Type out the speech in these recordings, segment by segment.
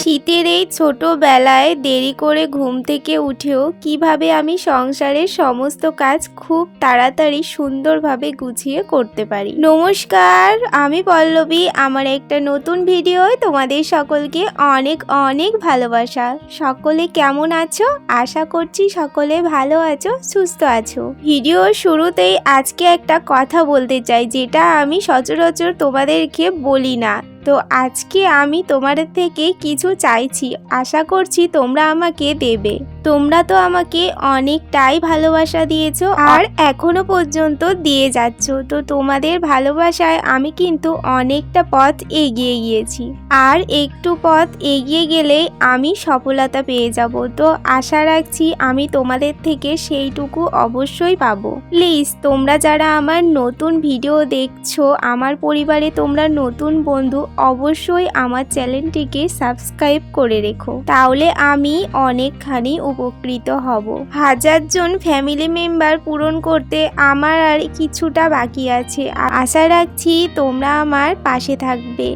শীতের এই ছোটবেলায় দেরি করে ঘুম থেকে উঠেও কীভাবে আমি সংসারের সমস্ত কাজ খুব তাড়াতাড়ি সুন্দরভাবে গুছিয়ে করতে পারি। নমস্কার, আমি পল্লবী। আমার একটা নতুন ভিডিওয় তোমাদের সকলকে অনেক অনেক ভালোবাসা। সকলে কেমন আছো? আশা করছি সকলে ভালো আছো, সুস্থ আছো। ভিডিওর শুরুতেই আজকে একটা কথা বলতে চাই, যেটা আমি সচরাচর তোমাদেরকে বলি না। তো আজকে আমি তোমাদের থেকে কিছু চাইছি। আশা করছি তোমরা আমাকে দেবে। তোমরা তো আমাকে অনেকটাই ভালোবাসা দিয়েছ আর এখনও পর্যন্ত দিয়ে যাচ্ছ। তো তোমাদের ভালোবাসায় আমি কিন্তু অনেকটা পথ এগিয়ে গিয়েছি। আর একটু পথ এগিয়ে গেলে আমি সফলতা পেয়ে যাব। তো আশা রাখছি আমি তোমাদের থেকে সেইটুকু অবশ্যই পাবো। প্লিজ, তোমরা যারা আমার নতুন ভিডিও দেখছ, আমার পরিবারে তোমরা নতুন বন্ধু, অবশ্যই আমার চ্যানেলটিকে সাবস্ক্রাইব করে রেখো। তাহলে আমি অনেকখানি উপকৃত হব। হাজার জন ফ্যামিলি মেম্বার পূরণ করতে আমার আর কিছুটা বাকি আছে। আশা রাখছি তোমরা আমার পাশে থাকবে।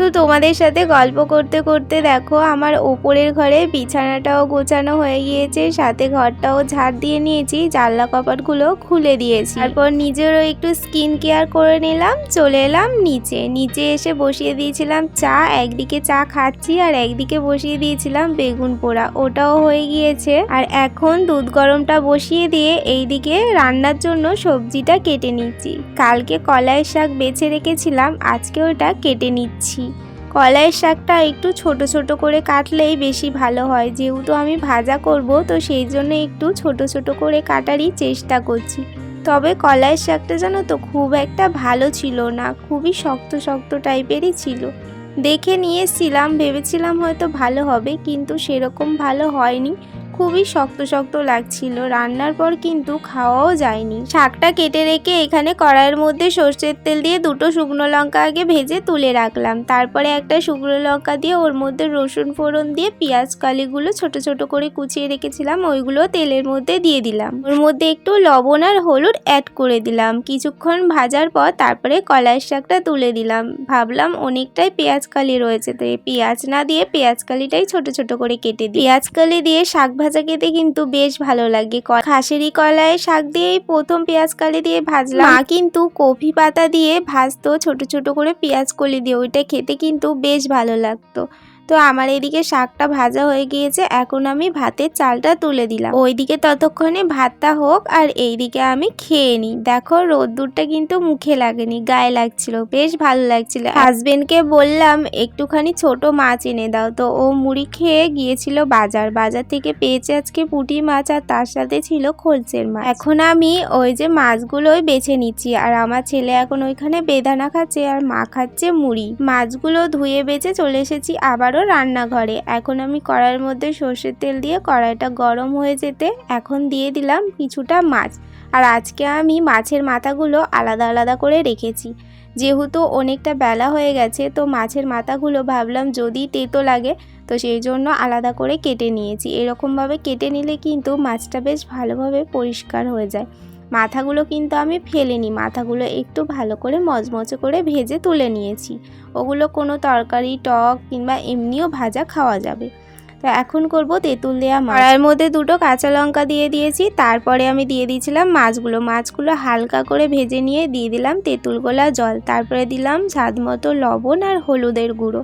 তো তোমাদের সাথে গল্প করতে করতে দেখো, আমার ওপরের ঘরে বিছানাটাও গোছানো হয়ে গিয়েছে, সাথে ঘরটাও ঝাড় দিয়ে নিয়েছি, জানলা কপাটগুলো খুলে দিয়েছি। তারপর নিজেরও একটু স্কিন কেয়ার করে নিলাম, চলে এলাম নিচে। নিচে এসে বসিয়ে দিয়েছিলাম চা, একদিকে চা খাচ্ছি আর একদিকে বসিয়ে দিয়েছিলাম বেগুন পোড়া। ওটাও হয়ে গিয়েছে। আর এখন দুধ গরমটা বসিয়ে দিয়ে এইদিকে রান্নার জন্য সবজিটা কেটে নিচ্ছি। কালকে কলাই শাক বেছে রেখেছিলাম, আজকে ওটা কেটে নিচ্ছি। কলাইয়ের শাকটা একটু ছোট ছোট করে কাটলেই বেশি ভালো হয়। যেহেতু আমি ভাজা করব, তো সেই জন্য একটু ছোট ছোট করে কাটারই চেষ্টা করছি। তবে কলাইয়ের শাকটা জানো তো খুব একটা ভালো ছিল না, খুবই শক্ত শক্ত টাইপেরই ছিল। দেখে নিয়েছিলাম, ভেবেছিলাম হয়তো ভালো হবে, কিন্তু সেরকম ভালো হয়নি। খুবই শক্ত শক্ত লাগছিল। রান্নার পর কিন্তু খাওয়াও যায়নি। শাকটা কেটে রেখে এখানে কড়াইয়ের মধ্যে সর্ষের তেল দিয়ে দুটো শুকনো লঙ্কা আগে ভেজে তুলে রাখলাম। তারপরে একটা শুকনো লঙ্কা দিয়ে ওর মধ্যে রসুন ফোড়ন দিয়ে পেঁয়াজ কালিগুলো ছোট ছোট করে কুচিয়ে রেখেছিলাম। ওইগুলো তেলের মধ্যে দিয়ে দিলাম। ওর মধ্যে একটু লবণ আর হলুদ অ্যাড করে দিলাম। কিছুক্ষণ ভাজার পর তারপরে কলাইয়ের শাকটা তুলে দিলাম। ভাবলাম অনেকটাই পেঁয়াজ কালি রয়েছে। তো পেঁয়াজ না দিয়ে পেঁয়াজ কালিটাই ছোট ছোট করে কেটে দিই। পেঁয়াজ কালি দিয়ে শাক ভাজা খেতে কিন্তু বেশ ভালো লাগে। ক- খাসিরি কলায় শাক দিয়েই প্রথম পেঁয়াজ কালি দিয়ে ভাজলাম। মা কিন্তু কফি পাতা দিয়ে ভাজতো ছোট ছোট করে পেঁয়াজ কলি দিয়ে। ওইটা খেতে কিন্তু বেশ ভালো লাগতো। তো আমার এদিকে শাকটা ভাজা হয়ে গিয়েছে, এখন আমি ভাতের চালটা তুলে দিলাম। ওইদিকে ততক্ষণে ভাতটা হোক আর এইদিকে আমি খেয়ে নিই। দেখো রোদ্দুরটা কিন্তু মুখে লাগেনি, গায়ে লাগছিল, বেশ ভালো লাগছিল। হাজবেন্ডকে বললাম, একটুখানি ছোট মাছ এনে দাও। তো ও মুড়ি খেয়ে গিয়েছিল বাজার। বাজার থেকে পেয়েছে আজকে পুঁটি মাছ আর তার সাথে ছিল খোলচের মাছ। এখন আমি ওই যে মাছগুলোই বেছে নিচ্ছি আর আমার ছেলে এখন ওইখানে বেদানা খাচ্ছে আর মা খাচ্ছে মুড়ি। মাছগুলো ধুয়ে বেছে চলে এসেছি, আবারও রান্নাঘরে। এখন আমি কড়াইয়ের মধ্যে সর্ষের তেল দিয়ে কড়াইটা গরম হয়ে যেতে এখন দিয়ে দিলাম কিছুটা মাছ। আর আজকে আমি মাছের মাথাগুলো আলাদা আলাদা করে রেখেছি। যেহেতু অনেকটা বেলা হয়ে গেছে, তো মাছের মাথাগুলো ভাবলাম যদি তেতো লাগে, তো সেই জন্য আলাদা করে কেটে নিয়েছি। এরকমভাবে কেটে নিলে কিন্তু মাছটা বেশ ভালোভাবে পরিষ্কার হয়ে যায়। মাথাগুলো কিন্তু আমি ফেলিনি, মাথাগুলো একটু ভালো করে মচমচে করে ভেজে তুলে নিয়েছি। ওগুলো কোনো তরকারি, টক কিংবা এমনিও ভাজা খাওয়া যাবে। তো এখন করব তেঁতুল দেওয়া কড়াইয়ের মধ্যে দুটো কাঁচা লঙ্কা দিয়ে দিয়েছি তারপরে আমি দিয়ে দিয়েছিলাম মাছগুলো। মাছগুলো হালকা করে ভেজে নিয়ে দিয়ে দিলাম তেঁতুল গোলা জল। তারপরে দিলাম স্বাদ মতো লবণ আর হলুদের গুঁড়ো।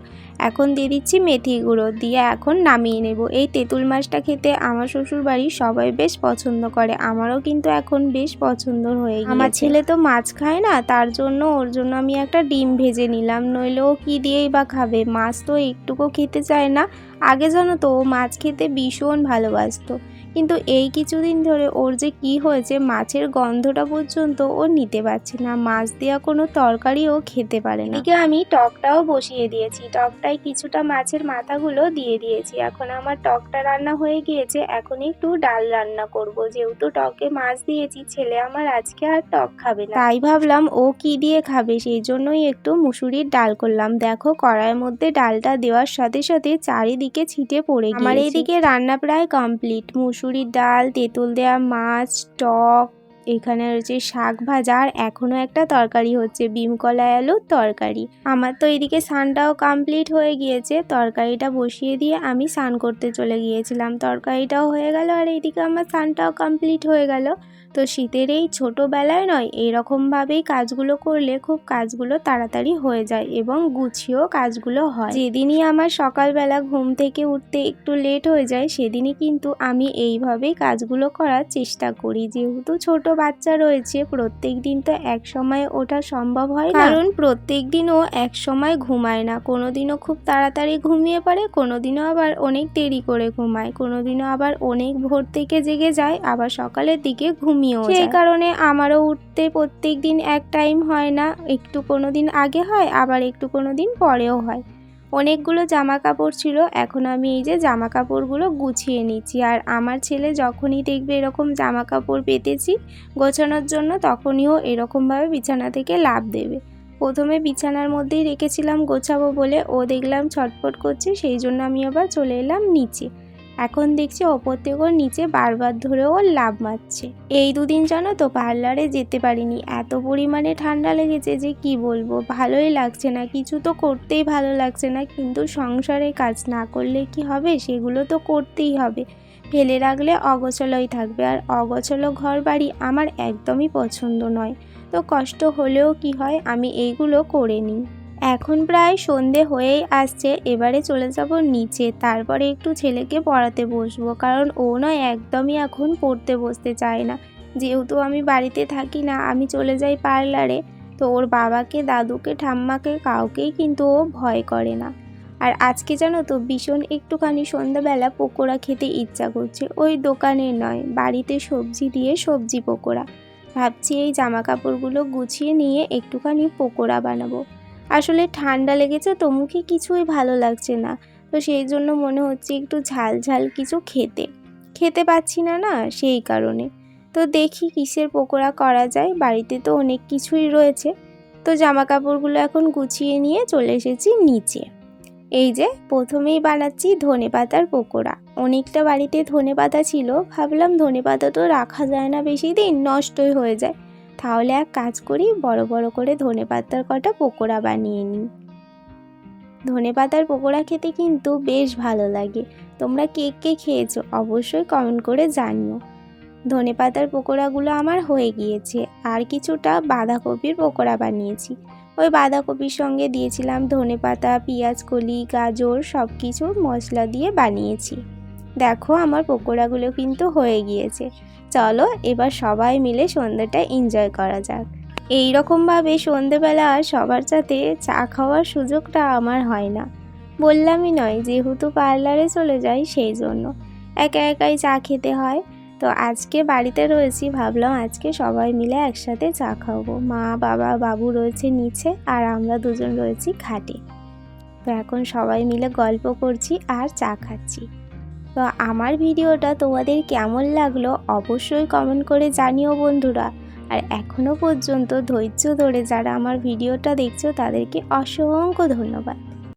এখন দিয়ে দিচ্ছি মেথি গুঁড়ো দিয়ে এখন নামিয়ে নেব। এই তেঁতুল মাছটা খেতে আমার শ্বশুর বাড়ির সবাই বেশ পছন্দ করে আমারও কিন্তু এখন বেশ পছন্দ হয়ে গিয়েছে। আমার ছেলে তো মাছ খায় না তার জন্য ওর জন্য আমি একটা ডিম ভেজে নিলাম নইলে ও কী দিয়েই বা খাবে? মাছ তো একটুকু খেতে চায় না আগে জানো তো মাছ খেতে ভীষণ ভালোবাসতো। কিন্তু এই কিছুদিন ধরে ওর যে কি হয়েছে মাছের গন্ধটা পর্যন্ত ও নিতে পারছে না। মাছ দেওয়া কোনো তরকারিও খেতে পারে না। এদিকে আমি টকটাও বসিয়ে দিয়েছি। টকটায় কিছুটা মাছের মাথাগুলো দিয়ে দিয়েছি। এখন আমার টকটা রান্না হয়ে গিয়েছে। এখন একটু ডাল রান্না করব। যেহেতু টকে মাছ দিয়েছি ছেলে আমার আজকে আর টক খাবে না। তাই ভাবলাম ও কি দিয়ে খাবে? সেই জন্যই একটু মুসুরির ডাল করলাম। দেখো কড়াইয়ের মধ্যে ডালটা দেওয়ার সাথে সাথে চারিদিকে ছিটে পড়ে আমার। এদিকে রান্না প্রায় কমপ্লিট। মুসুরির ডাল তেঁতুল দেওয়া মাছ টক এখানে রয়েছে শাক ভাজা আর এখনও একটা তরকারি হচ্ছে বিমকলা আলুর তরকারি। আমার তো এদিকে স্নানটাও কমপ্লিট হয়ে গিয়েছে। তরকারিটা বসিয়ে দিয়ে আমি স্নান করতে চলে গিয়েছিলাম। তরকারিটাও হয়ে গেল আর এইদিকে আমার স্নানটাও কমপ্লিট হয়ে গেল। তো শীতের এই ছোটোবেলায় নয়, এরকমভাবেই কাজগুলো করলে খুব কাজগুলো তাড়াতাড়ি হয়ে যায় এবং গুছিয়েও কাজগুলো হয়। যেদিনই আমার সকালবেলা ঘুম থেকে উঠতে একটু লেট হয়ে যায়, সেদিনই কিন্তু আমি এইভাবেই কাজগুলো করার চেষ্টা করি। যেহেতু ছোট বাচ্চা রয়েছে প্রত্যেক দিন তো এক সময় ওঠা সম্ভব হয় কারণ প্রত্যেক দিনও এক সময় ঘুমায় না। কোনো দিনও খুব তাড়াতাড়ি ঘুমিয়ে পড়ে কোনো দিনও আবার অনেক দেরি করে ঘুমায় কোনো দিনও আবার অনেক ভোর থেকে জেগে যায় আবার সকালের দিকে ঘুমিয়েও সেই কারণে আমারও উঠতে প্রত্যেক দিন এক টাইম হয় না একটু কোনো দিন আগে হয় আবার একটু কোনো দিন পরেও হয়। অনেকগুলো জামা কাপড় ছিল, এখন আমি এই যে জামা কাপড়গুলো গুছিয়ে নিচ্ছি। আর আমার ছেলে যখনই দেখবে এরকম জামা কাপড় পেতেছি গোছানোর জন্য তখনইও এরকমভাবে বিছানা থেকে লাভ দেবে। প্রথমে বিছানার মধ্যেই রেখেছিলাম গোছাবো বলে, ও দেখলাম ছটফট করছে, সেই জন্য আমি আবার চলে এলাম নিচে। এখন দেখছি ওপর থেকে ওর নিচে বারবার ধরে ওর লাভ মারছে। এই দুদিন জানো তো পার্লারে যেতে পারিনি। এত পরিমাণে ঠান্ডা লেগেছে যে কি বলব? ভালোই লাগছে না। কিছু তো করতেই ভালো লাগছে না। কিন্তু সংসারে কাজ না করলে কি হবে? সেগুলো তো করতেই হবে। ফেলে রাখলে অগোছালোই থাকবে। আর অগোছালো ঘর বাড়ি আমার একদমই পছন্দ নয়। তো কষ্ট হলেও কি হয়? আমি এইগুলো করে নিই। এখন প্রায় সন্ধে হয়েই আসছে, এবারে চলে যাব নিচে। তারপরে একটু ছেলেকে পড়াতে বসবো, কারণ ও নয়, একদমই এখন পড়তে বসতে চায় না। যেহেতু আমি বাড়িতে থাকি না, আমি চলে যাই পার্লারে। তো ওর বাবাকে, দাদুকে, ঠাম্মাকে, কাউকেই কিন্তু ও ভয় করে না। আর আজকে জানো তো, ভীষণ একটুখানি সন্ধ্যাবেলা পকোড়া খেতে ইচ্ছা করছে। ওই দোকানের নয়, বাড়িতে সবজি দিয়ে সবজি পকোড়া। ভাবছি এই জামা কাপড়গুলো গুছিয়ে নিয়ে একটুখানি পকোড়া বানাবো। আসলে ঠান্ডা লেগেছে, তো মুখে কিছুই ভালো লাগছে না। তো সেই জন্য মনে হচ্ছে একটু ঝাল ঝাল কিছু খেতে। খেতে পাচ্ছি না না, সেই কারণে। তো দেখি কিসের পকোড়া করা যায়, বাড়িতে তো অনেক কিছুই রয়েছে। তো জামা কাপড়গুলো এখন গুছিয়ে নিয়ে চলে এসেছি নিচে। এই যে, প্রথমেই বানাচ্ছি ধনে পাতার পকোড়া। অনেকটা বাড়িতে ধনে পাতা ছিল, ভাবলাম ধনে পাতা তো রাখা যায় না বেশি দিন, নষ্টই হয়ে যায়। তাহলে এক কাজ করি, বড় বড় করে ধনে পাতার কটা পকোড়া বানিয়ে নিই। ধনে পাতার পকোড়া খেতে কিন্তু বেশ ভালো লাগে। তোমরা কে কে খেয়েছো অবশ্যই কমেন্ট করে জানিও। ধনে পাতার পকোড়াগুলো আমার হয়ে গিয়েছে, আর কিছুটা বাঁধাকপির পকোড়া বানিয়েছি। ওই বাঁধাকপির সঙ্গে দিয়েছিলাম ধনে পাতা, পেঁয়াজ, কলি, গাজর সব কিছু মশলা দিয়ে বানিয়েছি। দেখো আমার পকোড়াগুলো কিন্তু হয়ে গিয়েছে। চলো এবার সবাই মিলে সন্ধ্যাটা এনজয় করা যাক। এই রকমভাবে সন্ধেবেলা সবার সাথে চা খাওয়ার সুযোগটা আমার হয় না। বললামই নয়, যেহেতু পার্লারে চলে যাই সেই জন্য। একা একাই চা খেতে হয়। তো আজকে বাড়িতে রয়েছি, ভাবলাম আজকে সবাই মিলে একসাথে চা খাব। মা, বাবা, বাবু রয়েছে নিচে আর আমরা দুজন রয়েছি খাটে। তো এখন সবাই মিলে গল্প করছি আর চা খাচ্ছি। তো আমার ভিডিওটা তোমাদের কেমন লাগল অবশ্যই কমেন্ট করে জানিও বন্ধুরা। আর এখনও পর্যন্ত ধৈর্য ধরে যারা আমার ভিডিওটা দেখছ তাদেরকে অসংখ্য ধন্যবাদ।